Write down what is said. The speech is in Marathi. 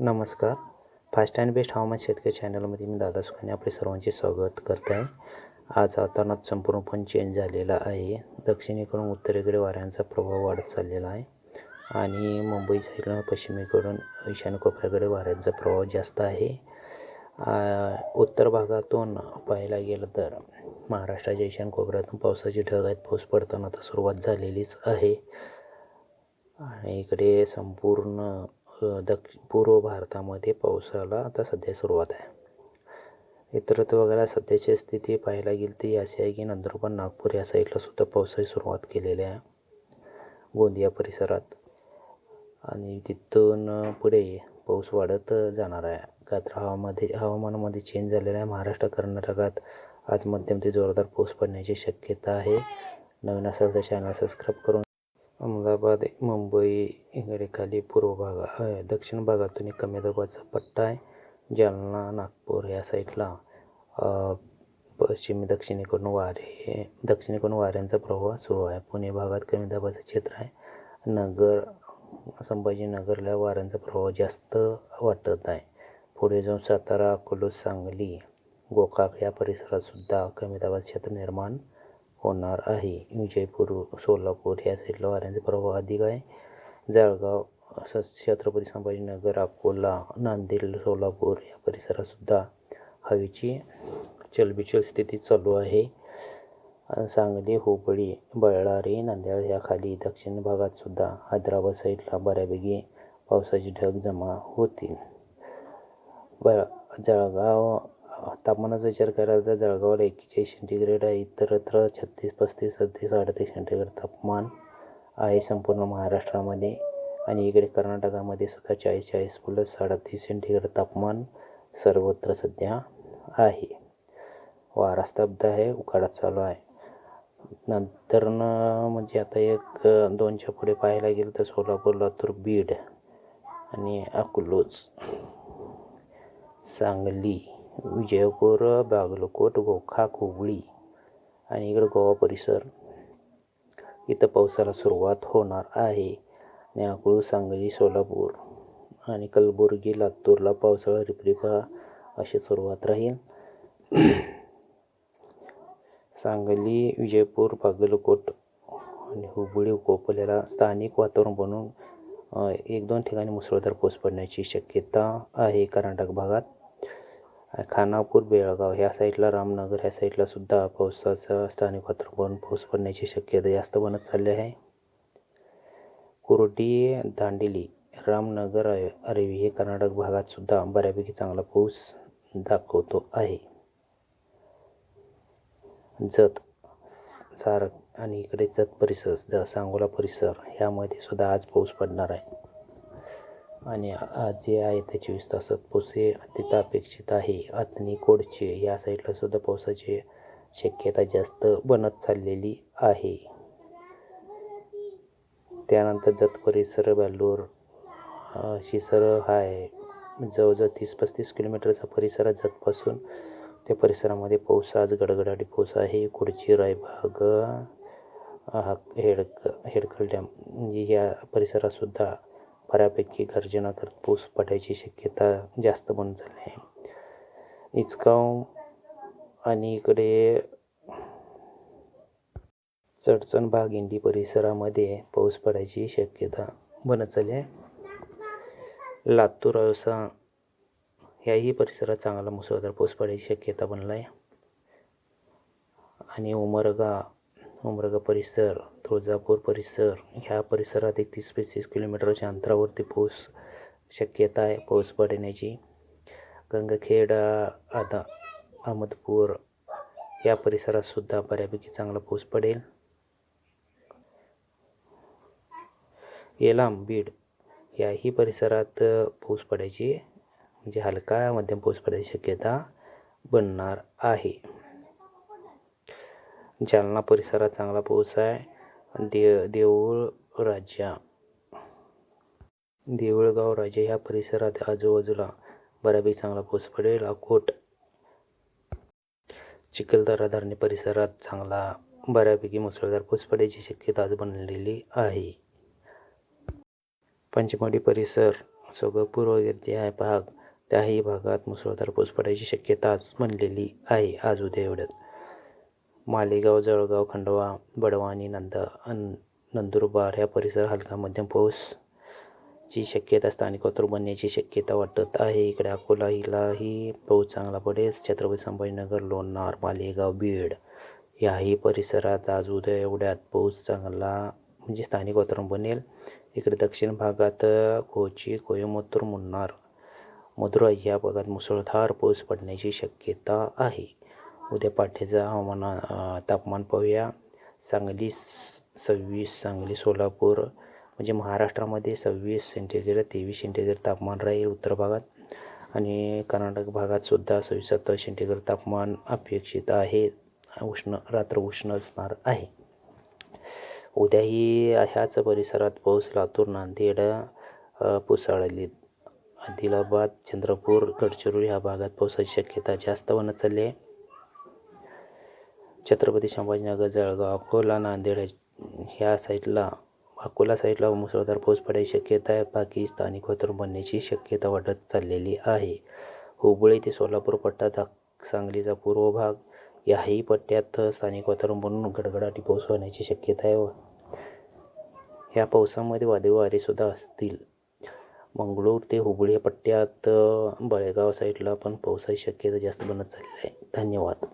नमस्कार. फास्ट अँड बेस्ट हवामान शेतकरी चॅनलमध्ये मी दादा सुखाने आपले सर्वांचे स्वागत करत आहे आज वातावरणात संपूर्णपणे चेंज झालेला आहे. दक्षिणेकडून उत्तरेकडे वाऱ्यांचा प्रभाव वाढत चाललेला आहे. आणि मुंबई साईडला पश्चिमेकडून ईशान्य कोपऱ्याकडे वाऱ्यांचा प्रभाव जास्त आहे. उत्तर भागातून पाहायला गेलं तर महाराष्ट्राच्या ईशान्य कोपऱ्यातून पावसाची ढग आहेत. पाऊस पडताना आता सुरुवात झालेलीच आहे. आणि इकडे संपूर्ण दक्ष पूर्व भारतामध्ये पावसाला आता सध्या सुरुवात आहे. इतरत्र वगैरे सध्याची स्थिती पाहायला गेली ती अशी आहे की नंदुरबार नागपूर या साईडला सुद्धा पावसाची सुरुवात केलेली आहे. गोंदिया परिसरात. आणि तिथून पुढे पाऊस वाढत जाणार आहे. कात्र हवामध्ये हवामानामध्ये चेंज झालेला आहे. महाराष्ट्र कर्नाटकात आज मध्यम ते जोरदार पाऊस पडण्याची शक्यता आहे. नवीन असेल तर चॅनल सबस्क्राईब करून अहमदाबाद मुंबई इकडे खाली पूर्व भागा दक्षिण भागातून एक कमी दाबाचा पट्टा आहे. जालना नागपूर या साईडला पश्चिम पश्चिमी दक्षिणेकडून वारे दक्षिणेकडून वाऱ्यांचा प्रवाह सुरू आहे. पुणे भागात कमी दाबाचं क्षेत्र आहे. नगर संभाजीनगरला वाऱ्यांचा प्रवाह जास्त वाटत आहे. पुढे जाऊन सातारा अकोला सांगली गोकाक या परिसरात सुद्धा कमी दाबाचं क्षेत्र निर्माण होणार आहे. विजयपूर सोलापूर या साईडला वाऱ्यांचा प्रभाव अधिक आहे. जळगाव स- छत्रपती संभाजीनगर अकोला नांदेड सोलापूर या परिसरातसुद्धा हवेची चलबिचल स्थिती चालू आहे. सांगली हुबळी बळ्ळारी नांदेड या खाली दक्षिण भागातसुद्धा हैदराबाद साईडला बऱ्यापैकी पावसाची ढग जमा होतील. ब जळगाव तापमानाचा विचार करायला तर जळगावला एकेचाळीस सेंटीग्रेड आहे. इतरत्र छत्तीस पस्तीस सदतीस अडतीस सेंटीग्रेड तापमान आहे संपूर्ण महाराष्ट्रामध्ये. आणि इकडे कर्नाटकामध्ये सुद्धा चाळीस चाळीस प्लस अडतीस सेंटीग्रेड तापमान सर्वत्र सध्या आहे. वारा स्तब्ध आहे उकाडा चालू आहे. नंतर म्हणजे आता एक दोनच्या पुढे पाहायला गेलं तर सोलापूर लातूर बीड आणि अकलूज सांगली. विजयपूर बागलकोट गोखा हुबळी आणि इकडं गोवा परिसर. इथं पावसाला सुरुवात होणार आहे. आणि सांगली सोलापूर आणि कलबुर्गी लातूरला पावसाळा रिपरिपा अशी सुरुवात राहील. सांगली विजयपूर बागलकोट आणि हुबळी कोपल्याला स्थानिक वातावरण बनून एक दोन ठिकाणी मुसळधार पाऊस पडण्याची शक्यता आहे कर्नाटक भागात. खानापूर बेळगाव ह्या साईडला रामनगर ह्या साईडला सुद्धा पावसाचा स्थानिक वातावरण पाऊस पडण्याची शक्यता जास्त बनत चालली आहे. कुर्डी दांडेली रामनगर अरेवी हे कर्नाटक भागात सुद्धा बऱ्यापैकी चांगला पाऊस दाखवतो आहे. जत सार आणि इकडे जत परिसर सांगोला परिसर ह्यामध्ये सुद्धा आज पाऊस पडणार आहे. आणि आज जे आहे ते चोवीस तासात पाऊस तिथं अपेक्षित आहे अतनी कोडचे या साईडला सुद्धा पावसाची शक्यता जास्त बनत चाललेली आहे. त्यानंतर जत परिसर बेल्लूर शिसर हा आहे. जवळजवळ तीस पस्तीस किलोमीटरचा परिसर आहे जतपासून. त्या परिसरामध्ये पाऊस आज गडगडाटी पाऊस आहे. कुडची रायबाग हा हेडक हेडकल डॅम म्हणजे या परिसरातसुद्धा बऱ्यापैकी गर्जना करत पाऊस पडायची शक्यता जास्त बनत झाली आहे. इचगाव आणि इकडे चडचण भाग इंडी परिसरामध्ये पाऊस पडायची शक्यता बनत चालली आहे. लातूर अवसा याही परिसरात चांगला मुसळधार पाऊस पडायची शक्यता बनला आहे आणि उमरगा उमरगा परिसर तुळजापूर परिसर ह्या परिसरात एक तीस पस्तीस किलोमीटरच्या अंतरावरती पाऊस शक्यता आहे. पाऊस पडण्याची गंगखेड आता अहमदपूर या परिसरातसुद्धा बऱ्यापैकी चांगला पाऊस पडेल. येलाम बीड याही परिसरात पाऊस पडायची म्हणजे हलका मध्यम पाऊस पडायची शक्यता बनणार आहे. जालना परिसरात चांगला पाऊस आहे. दे देऊळ राजा. देऊळगाव राजा ह्या परिसरात आजूबाजूला बऱ्यापैकी चांगला पाऊस पडेल. अकोट चिखलदरा धरणे परिसरात चांगला बऱ्यापैकी मुसळधार पाऊस पडायची शक्यता आज बनलेली आहे. पंचमढी परिसर सोगपूर वगैरे जे आहे भाग त्याही भागात मुसळधार पाऊस पडायची शक्यता आज बनलेली आहे. आज उद्या एवढ्यात मालेगाव जळगाव खंडवा बडवानी नंदा अन नंदुरबार ह्या परिसर हलका मध्यम पाऊसची शक्यता स्थानिक वातावर बनण्याची शक्यता वाटत आहे. इकडे अकोला हिलाही पाऊस चांगला पडेल. छत्रपती संभाजीनगर लोणार मालेगाव बीड याही परिसरात आज उद्या एवढ्यात पाऊस चांगला म्हणजे स्थानिक वातावरण बनेल. इकडे दक्षिण भागात कोची कोयमुत्तूर मुन्नार मदुराई या भागात मुसळधार पाऊस पडण्याची शक्यता आहे. उद्या पाठ्याचं हवामान तापमान पाहूया. सांगली स- सव्वीस सांगली सोलापूर म्हणजे महाराष्ट्रामध्ये सव्वीस सेंटीग्रेड तेवीस सेंटीग्रेड तापमान राहील उत्तर भागात. आणि कर्नाटक भागातसुद्धा सव्वीस सत्तावीस सेंटीग्रेड तापमान अपेक्षित आहे. उष्ण रात्र उष्ण असणार आहे. उद्याही ह्याच परिसरात पाऊस लातूर नांदेड पुसाळली आदिलाबाद चंद्रपूर गडचिरोली ह्या भागात पावसाची शक्यता जास्त बनत चालली आहे. छत्रपती संभाजीनगर जळगाव अकोला नांदेड ह्या साईडला अकोला साईडला मुसळधार पाऊस पडायची शक्यता आहे. बाकी स्थानिक वातावरण बनण्याची शक्यता वाढत चाललेली आहे. हुबळी ते सोलापूर पट्टा दा सांगलीचा पूर्व भाग याही पट्ट्यात स्थानिक वातावरण बनून गडगडाटी पाऊस होण्याची शक्यता आहे. व ह्या पावसामध्ये वादळी वारेसुद्धा असतील. मंगळूर ते हुबळी या पट्ट्यात बळेगाव साईडला पण पावसाची शक्यता जास्त बनत चालली आहे. धन्यवाद.